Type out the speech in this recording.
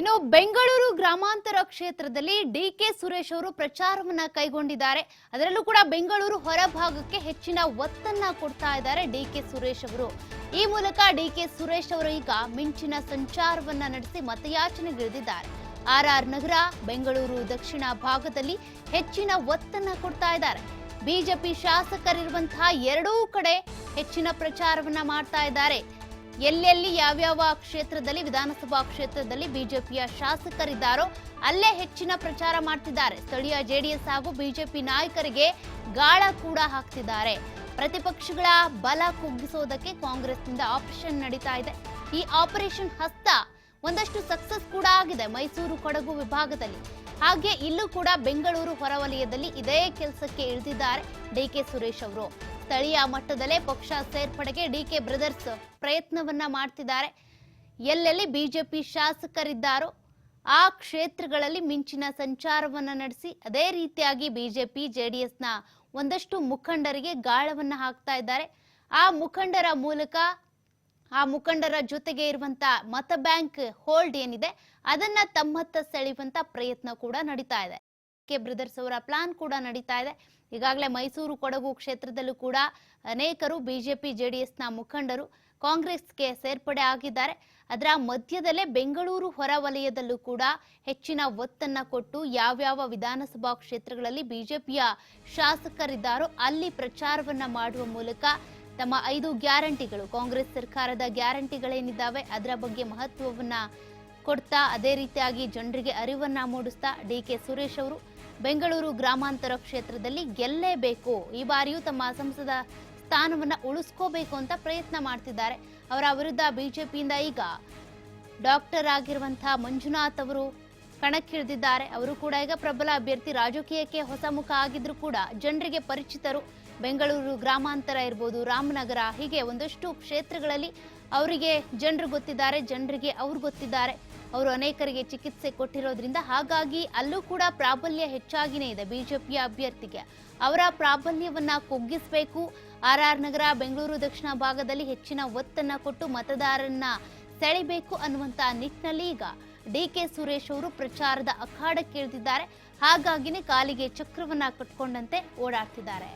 ಇನ್ನು ಬೆಂಗಳೂರು ಗ್ರಾಮಾಂತರ ಕ್ಷೇತ್ರದಲ್ಲಿ ಡಿ ಕೆ ಸುರೇಶ್ ಅವರು ಪ್ರಚಾರವನ್ನ ಕೈಗೊಂಡಿದ್ದಾರೆ. ಅದರಲ್ಲೂ ಕೂಡ ಬೆಂಗಳೂರು ಹೊರಭಾಗಕ್ಕೆ ಹೆಚ್ಚಿನ ಒತ್ತನ್ನ ಕೊಡ್ತಾ ಇದ್ದಾರೆ ಡಿ ಕೆ ಸುರೇಶ್ ಅವರು. ಈ ಮೂಲಕ ಡಿ ಕೆ ಸುರೇಶ್ ಅವರು ಈಗ ಮಿಂಚಿನ ಸಂಚಾರವನ್ನ ನಡೆಸಿ ಮತಯಾಚನೆಗಿಳಿದಿದ್ದಾರೆ. ಆರ್ ಆರ್ ನಗರ, ಬೆಂಗಳೂರು ದಕ್ಷಿಣ ಭಾಗದಲ್ಲಿ ಹೆಚ್ಚಿನ ಒತ್ತನ್ನ ಕೊಡ್ತಾ ಇದ್ದಾರೆ. ಬಿಜೆಪಿ ಶಾಸಕರಿರುವಂತಹ ಎರಡೂ ಕಡೆ ಹೆಚ್ಚಿನ ಪ್ರಚಾರವನ್ನ ಮಾಡ್ತಾ ಇದ್ದಾರೆ. ಎಲ್ಲೆಲ್ಲಿ ಯಾವ್ಯಾವ ಕ್ಷೇತ್ರದಲ್ಲಿ, ವಿಧಾನಸಭಾ ಕ್ಷೇತ್ರದಲ್ಲಿ ಬಿಜೆಪಿಯ ಶಾಸಕರಿದ್ದಾರೋ, ಅಲ್ಲೇ ಹೆಚ್ಚಿನ ಪ್ರಚಾರ ಮಾಡ್ತಿದ್ದಾರೆ. ಸ್ಥಳೀಯ ಜೆಡಿಎಸ್ ಹಾಗೂ ಬಿಜೆಪಿ ನಾಯಕರಿಗೆ ಗಾಳ ಕೂಡ ಹಾಕ್ತಿದ್ದಾರೆ. ಪ್ರತಿಪಕ್ಷಗಳ ಬಲ ಕುಗ್ಗಿಸೋದಕ್ಕೆ ಕಾಂಗ್ರೆಸ್ನಿಂದ ಆಪರೇಷನ್ ನಡೀತಾ ಇದೆ. ಈ ಆಪರೇಷನ್ ಹಸ್ತ ಒಂದಷ್ಟು ಸಕ್ಸಸ್ ಕೂಡ ಆಗಿದೆ ಮೈಸೂರು ಕೊಡಗು ವಿಭಾಗದಲ್ಲಿ. ಹಾಗೆ ಇಲ್ಲೂ ಕೂಡ ಬೆಂಗಳೂರು ಹೊರವಲಯದಲ್ಲಿ ಇದೇ ಕೆಲಸಕ್ಕೆ ಇಳಿದಿದ್ದಾರೆ ಡಿ ಕೆ ಸುರೇಶ್ ಅವರು. ಸ್ಥಳೀಯ ಮಟ್ಟದಲ್ಲೇ ಪಕ್ಷ ಸೇರ್ಪಡೆಗೆ ಡಿ ಕೆ ಬ್ರದರ್ಸ್ ಪ್ರಯತ್ನವನ್ನ ಮಾಡ್ತಿದ್ದಾರೆ. ಎಲ್ಲೆಲ್ಲಿ ಬಿಜೆಪಿ ಶಾಸಕರಿದ್ದಾರೋ ಆ ಕ್ಷೇತ್ರಗಳಲ್ಲಿ ಮಿಂಚಿನ ಸಂಚಾರವನ್ನ ನಡೆಸಿ, ಅದೇ ರೀತಿಯಾಗಿ ಬಿಜೆಪಿ, ಜೆಡಿಎಸ್ನ ಒಂದಷ್ಟು ಮುಖಂಡರಿಗೆ ಗಾಳವನ್ನ ಹಾಕ್ತಾ ಇದ್ದಾರೆ. ಆ ಮುಖಂಡರ ಮೂಲಕ, ಆ ಮುಖಂಡರ ಜೊತೆಗೆ ಇರುವಂತ ಮತ ಬ್ಯಾಂಕ್ ಹೋಲ್ಡ್ ಏನಿದೆ, ಅದನ್ನ ತಮ್ಮತ್ತ ಸೆಳೆಯುವಂತ ಪ್ರಯತ್ನ ಕೂಡ ನಡೀತಾ ಇದೆ. ಕೆ ಬ್ರದರ್ಸ್ ಅವರ ಪ್ಲಾನ್ ಕೂಡ ನಡೀತಾ ಇದೆ. ಈಗಾಗಲೇ ಮೈಸೂರು ಕೊಡಗು ಕ್ಷೇತ್ರದಲ್ಲೂ ಕೂಡ ಅನೇಕರು ಬಿಜೆಪಿ, ಜೆಡಿಎಸ್ನ ಮುಖಂಡರು ಕಾಂಗ್ರೆಸ್ಗೆ ಸೇರ್ಪಡೆ ಆಗಿದ್ದಾರೆ. ಅದರ ಮಧ್ಯದಲ್ಲೇ ಬೆಂಗಳೂರು ಹೊರವಲಯದಲ್ಲೂ ಕೂಡ ಹೆಚ್ಚಿನ ಒತ್ತನ್ನ ಕೊಟ್ಟು ಯಾವ್ಯಾವ ವಿಧಾನಸಭಾ ಕ್ಷೇತ್ರಗಳಲ್ಲಿ ಬಿಜೆಪಿಯ ಶಾಸಕರಿದ್ದಾರೋ ಅಲ್ಲಿ ಪ್ರಚಾರವನ್ನ ಮಾಡುವ ಮೂಲಕ ತಮ್ಮ ಐದು ಗ್ಯಾರಂಟಿಗಳು, ಕಾಂಗ್ರೆಸ್ ಸರ್ಕಾರದ ಗ್ಯಾರಂಟಿಗಳೇನಿದ್ದಾವೆ ಅದರ ಬಗ್ಗೆ ಮಹತ್ವವನ್ನ ಕೊಡ್ತಾ ಅದೇ ರೀತಿಯಾಗಿ ಜನರಿಗೆ ಅರಿವನ್ನ ಮೂಡಿಸ್ತಾ ಡಿ ಕೆ ಸುರೇಶ್ ಅವರು ಬೆಂಗಳೂರು ಗ್ರಾಮಾಂತರ ಕ್ಷೇತ್ರದಲ್ಲಿ ಗೆಲ್ಲೇಬೇಕು. ಈ ಬಾರಿಯೂ ತಮ್ಮ ಸಂಸದ ಸ್ಥಾನವನ್ನ ಉಳಿಸ್ಕೋಬೇಕು ಅಂತ ಪ್ರಯತ್ನ ಮಾಡ್ತಿದ್ದಾರೆ. ಅವರ ವಿರುದ್ಧ ಬಿಜೆಪಿಯಿಂದ ಈಗ ಡಾಕ್ಟರ್ ಆಗಿರುವಂತಹ ಮಂಜುನಾಥ್ ಅವರು ಕಣಕ್ಕಿಳಿದಿದ್ದಾರೆ. ಅವರು ಕೂಡ ಈಗ ಪ್ರಬಲ ಅಭ್ಯರ್ಥಿ. ರಾಜಕೀಯಕ್ಕೆ ಹೊಸ ಮುಖ ಆಗಿದ್ರು ಕೂಡ ಜನರಿಗೆ ಪರಿಚಿತರು ಬೆಂಗಳೂರು ಗ್ರಾಮಾಂತರ ಇರ್ಬೋದು, ರಾಮನಗರ, ಹೀಗೆ ಒಂದಷ್ಟು ಕ್ಷೇತ್ರಗಳಲ್ಲಿ ಅವರಿಗೆ ಜನರು ಗೊತ್ತಿದ್ದಾರೆ, ಜನರಿಗೆ ಅವ್ರು ಗೊತ್ತಿದ್ದಾರೆ. ಅವರು ಅನೇಕರಿಗೆ ಚಿಕಿತ್ಸೆ ಕೊಟ್ಟಿರೋದ್ರಿಂದ ಹಾಗಾಗಿ ಅಲ್ಲೂ ಕೂಡ ಪ್ರಾಬಲ್ಯ ಹೆಚ್ಚಾಗಿನೇ ಇದೆ ಬಿಜೆಪಿಯ ಅಭ್ಯರ್ಥಿಗೆ. ಅವರ ಪ್ರಾಬಲ್ಯವನ್ನ ಕುಗ್ಗಿಸಬೇಕು. ಆರ್ ಆರ್ ನಗರ, ಬೆಂಗಳೂರು ದಕ್ಷಿಣ ಭಾಗದಲ್ಲಿ ಹೆಚ್ಚಿನ ಒತ್ತನ್ನ ಕೊಟ್ಟು ಮತದಾರರನ್ನ ಸೆಳೆಬೇಕು ಅನ್ನುವಂತ ನಿಟ್ಟಿನಲ್ಲಿ ಈಗ ಡಿ ಕೆ ಸುರೇಶ್ ಅವರು ಪ್ರಚಾರದ ಅಖಾಡಕ್ಕೆ ಇಳಿದಿದ್ದಾರೆ ಹಾಗಾಗಿನೇ ಕಾಲಿಗೆ ಚಕ್ರವನ್ನ ಕಟ್ಕೊಂಡಂತೆ ಓಡಾಡ್ತಿದ್ದಾರೆ.